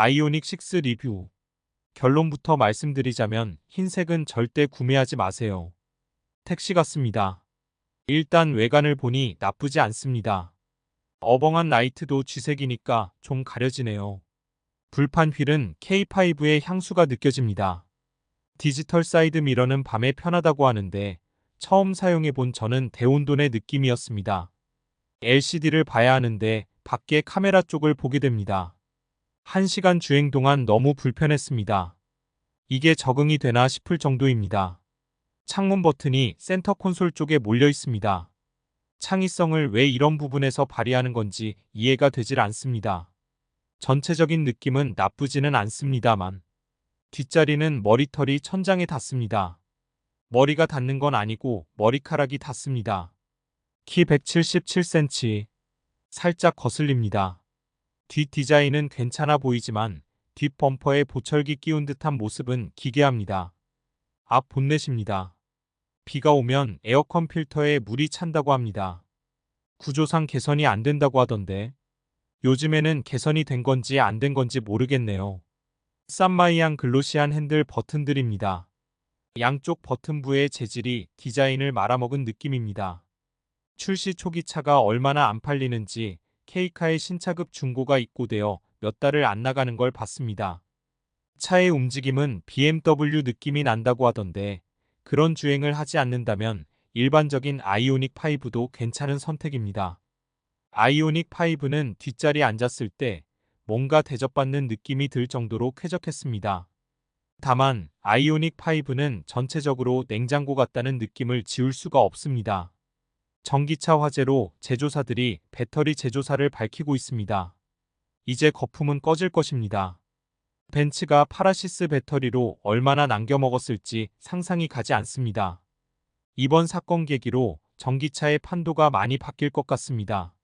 아이오닉 6 리뷰. 결론부터 말씀드리자면 흰색은 절대 구매하지 마세요. 택시 같습니다. 일단 외관을 보니 나쁘지 않습니다. 어벙한 라이트도 쥐색이니까 좀 가려지네요. 불판 휠은 K5의 향수가 느껴집니다. 디지털 사이드 미러는 밤에 편하다고 하는데 처음 사용해 본 저는 대혼돈의 느낌이었습니다. LCD를 봐야 하는데 밖에 카메라 쪽을 보게 됩니다. 1시간 주행 동안 너무 불편했습니다. 이게 적응이 되나 싶을 정도입니다. 창문 버튼이 센터 콘솔 쪽에 몰려 있습니다. 창의성을 왜 이런 부분에서 발휘하는 건지 이해가 되질 않습니다. 전체적인 느낌은 나쁘지는 않습니다만 뒷자리는 머리털이 천장에 닿습니다. 머리가 닿는 건 아니고 머리카락이 닿습니다. 키 177cm. 살짝 거슬립니다. 뒷 디자인은 괜찮아 보이지만 뒷 범퍼에 보철기 끼운 듯한 모습은 기괴합니다. 앞 본넷입니다. 비가 오면 에어컨 필터에 물이 찬다고 합니다. 구조상 개선이 안 된다고 하던데 요즘에는 개선이 된 건지 안 된 건지 모르겠네요. 쌈마이양 글로시한 핸들 버튼들입니다. 양쪽 버튼부의 재질이 디자인을 말아먹은 느낌입니다. 출시 초기 차가 얼마나 안 팔리는지 케이카의 신차급 중고가 입고되어 몇 달을 안 나가는 걸 봤습니다. 차의 움직임은 BMW 느낌이 난다고 하던데 그런 주행을 하지 않는다면 일반적인 아이오닉 5도 괜찮은 선택입니다. 아이오닉 5는 뒷자리에 앉았을 때 뭔가 대접받는 느낌이 들 정도로 쾌적했습니다. 다만 아이오닉 5는 전체적으로 냉장고 같다는 느낌을 지울 수가 없습니다. 전기차 화재로 제조사들이 배터리 제조사를 밝히고 있습니다. 이제 거품은 꺼질 것입니다. 벤츠가 파라시스 배터리로 얼마나 남겨먹었을지 상상이 가지 않습니다. 이번 사건 계기로 전기차의 판도가 많이 바뀔 것 같습니다.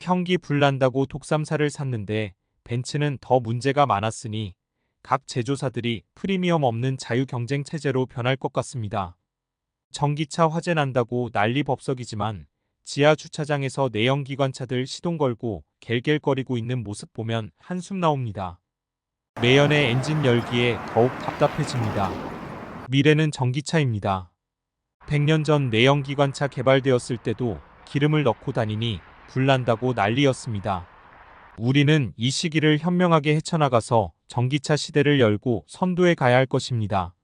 형기 불난다고 독삼사를 샀는데 벤츠는 더 문제가 많았으니 각 제조사들이 프리미엄 없는 자유 경쟁 체제로 변할 것 같습니다. 전기차 화재 난다고 난리 법석이지만 지하 주차장에서 내연기관차들 시동 걸고 갤갤거리고 있는 모습 보면 한숨 나옵니다. 매연의 엔진 열기에 더욱 답답해집니다. 미래는 전기차입니다. 100년 전 내연기관차 개발되었을 때도 기름을 넣고 다니니 불난다고 난리였습니다. 우리는 이 시기를 현명하게 헤쳐나가서 전기차 시대를 열고 선도해 가야 할 것입니다.